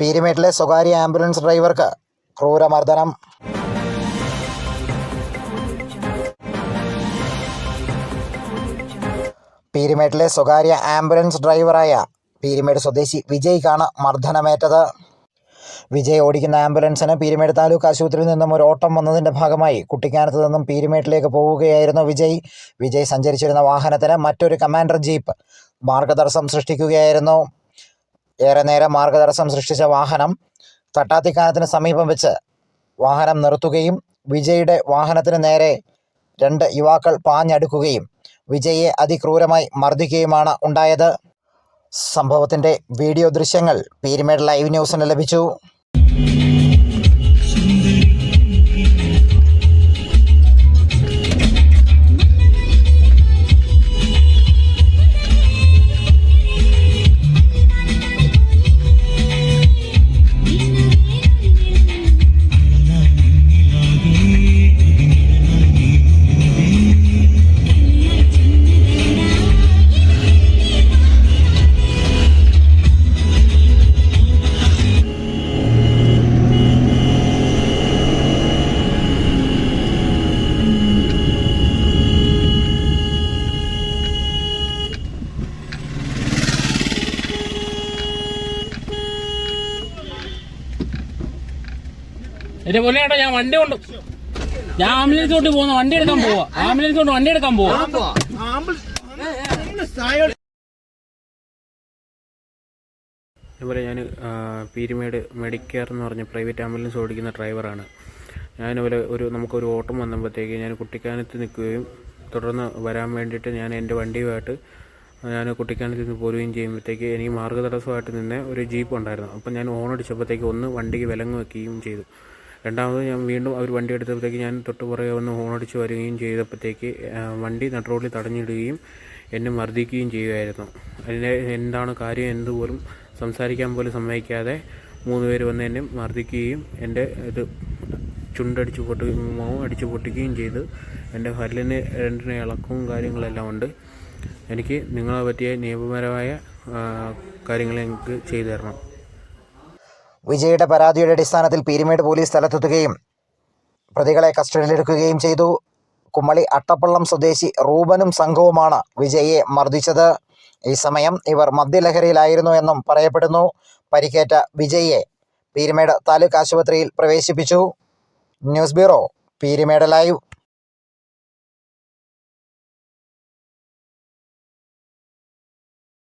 പീരിമേട്ടിലെ സ്വകാര്യ ആംബുലൻസ് ഡ്രൈവർക്ക് ക്രൂരമർദ്ദനം. പീരിമേട്ടിലെ സ്വകാര്യ ആംബുലൻസ് ഡ്രൈവറായ പീരിമേട് സ്വദേശി വിജയ്ക്കാണ് മർദ്ദനമേറ്റത്. വിജയ് ഓടിക്കുന്ന ആംബുലൻസിന് പീരിമേട് താലൂക്ക് ആശുപത്രിയിൽ നിന്നും ഒരു ഓട്ടം വന്നതിന്റെ ഭാഗമായി കുട്ടിക്കാനത്ത് നിന്നും പീരിമേട്ടിലേക്ക് പോവുകയായിരുന്നു വിജയ്. വിജയ് സഞ്ചരിച്ചിരുന്ന വാഹനത്തിന് മറ്റൊരു കമാൻഡർ ജീപ്പ് മാർഗതടസ്സം സൃഷ്ടിക്കുകയായിരുന്നു. ഏറെ നേരം മാർഗതടസ്സം സൃഷ്ടിച്ച വാഹനം തട്ടാത്തിക്കാനത്തിന് സമീപം വെച്ച് വാഹനം നിർത്തുകയും വിജയുടെ വാഹനത്തിന് നേരെ രണ്ട് യുവാക്കൾ പാഞ്ഞടുക്കുകയും വിജയെ അതിക്രൂരമായി മർദ്ദിക്കുകയുമാണ് ഉണ്ടായത്. സംഭവത്തിന്റെ വീഡിയോ ദൃശ്യങ്ങൾ പീരിമേഡ് ലൈവ് ന്യൂസിന് ലഭിച്ചു. എന്റെ പോലെ ചേട്ടാ ഞാൻ വണ്ടി കൊണ്ട് ഞാൻ ആംബുലൻസ് കൊണ്ട് പോകുന്ന വണ്ടി എടുക്കാൻ പോവാ. ആംബുലൻസ് കൊണ്ട് വണ്ടി എടുക്കാൻ പോവാ. അതുപോലെ ഞാൻ പീരുമേട് മെഡിക്കെയർ എന്ന് പറഞ്ഞ പ്രൈവറ്റ് ആംബുലൻസ് ഓടിക്കുന്ന ഡ്രൈവറാണ്. ഞാനിതുപോലെ ഒരു നമുക്കൊരു ഓട്ടം വന്നപ്പോഴത്തേക്ക് ഞാൻ കുട്ടിക്കാനത്ത് നിൽക്കുകയും തുടർന്ന് വരാൻ വേണ്ടിയിട്ട് ഞാൻ എന്റെ വണ്ടിയുമായിട്ട് ഞാൻ കുട്ടിക്കാനത്ത് നിന്ന് പോരുകയും ചെയ്യുമ്പോഴത്തേക്ക് എനിക്ക് മാർഗതടസ്സമായിട്ട് നിന്ന് ഒരു ജീപ്പ് ഉണ്ടായിരുന്നു. അപ്പം ഞാൻ ഓൺ അടിച്ചപ്പോഴത്തേക്ക് ഒന്ന് വണ്ടിക്ക് വിലങ്ങ് വെക്കുകയും ചെയ്തു. രണ്ടാമത് ഞാൻ വീണ്ടും അവർ വണ്ടി എടുത്തപ്പോഴത്തേക്ക് ഞാൻ തൊട്ട് പുറകെ വന്ന് ഹോൺ അടിച്ച് വരികയും ചെയ്തപ്പോഴത്തേക്ക് വണ്ടി നട്ട് റോഡിൽ തടഞ്ഞിടുകയും എന്നെ മർദ്ദിക്കുകയും ചെയ്യുമായിരുന്നു അതിന്റെ എന്താണ് കാര്യം എന്തുപോലും സംസാരിക്കാൻ പോലും സമ്മതിക്കാതെ മൂന്ന് പേര് വന്ന് എന്നെ മർദ്ദിക്കുകയും എന്റെ ഇത് ചുണ്ടടിച്ച് പൊട്ടി മുഖം അടിച്ച് പൊട്ടിക്കുകയും ചെയ്ത് എന്റെ പല്ലിന് രണ്ടിന് ഇളക്കവും കാര്യങ്ങളെല്ലാം ഉണ്ട്. എനിക്ക് നിങ്ങളെ പറ്റിയ നിയമപരമായ കാര്യങ്ങൾ എനിക്ക് ചെയ്തു തരണം. വിജയുടെ പരാതിയുടെ അടിസ്ഥാനത്തിൽ പീരിമേട് പോലീസ് സ്ഥലത്തെത്തുകയും പ്രതികളെ കസ്റ്റഡിയിലെടുക്കുകയും ചെയ്തു. കുമ്മളി അട്ടപ്പള്ളം സ്വദേശി റൂബനും സംഘവുമാണ് വിജയെ മർദ്ദിച്ചത്. ഈ സമയം ഇവർ മദ്യലഹരിയിലായിരുന്നു എന്നും പറയപ്പെടുന്നു. പരിക്കേറ്റ വിജയെ പീരിമേട് താലൂക്ക് ആശുപത്രിയിൽ പ്രവേശിപ്പിച്ചു. News bureau Peermade live.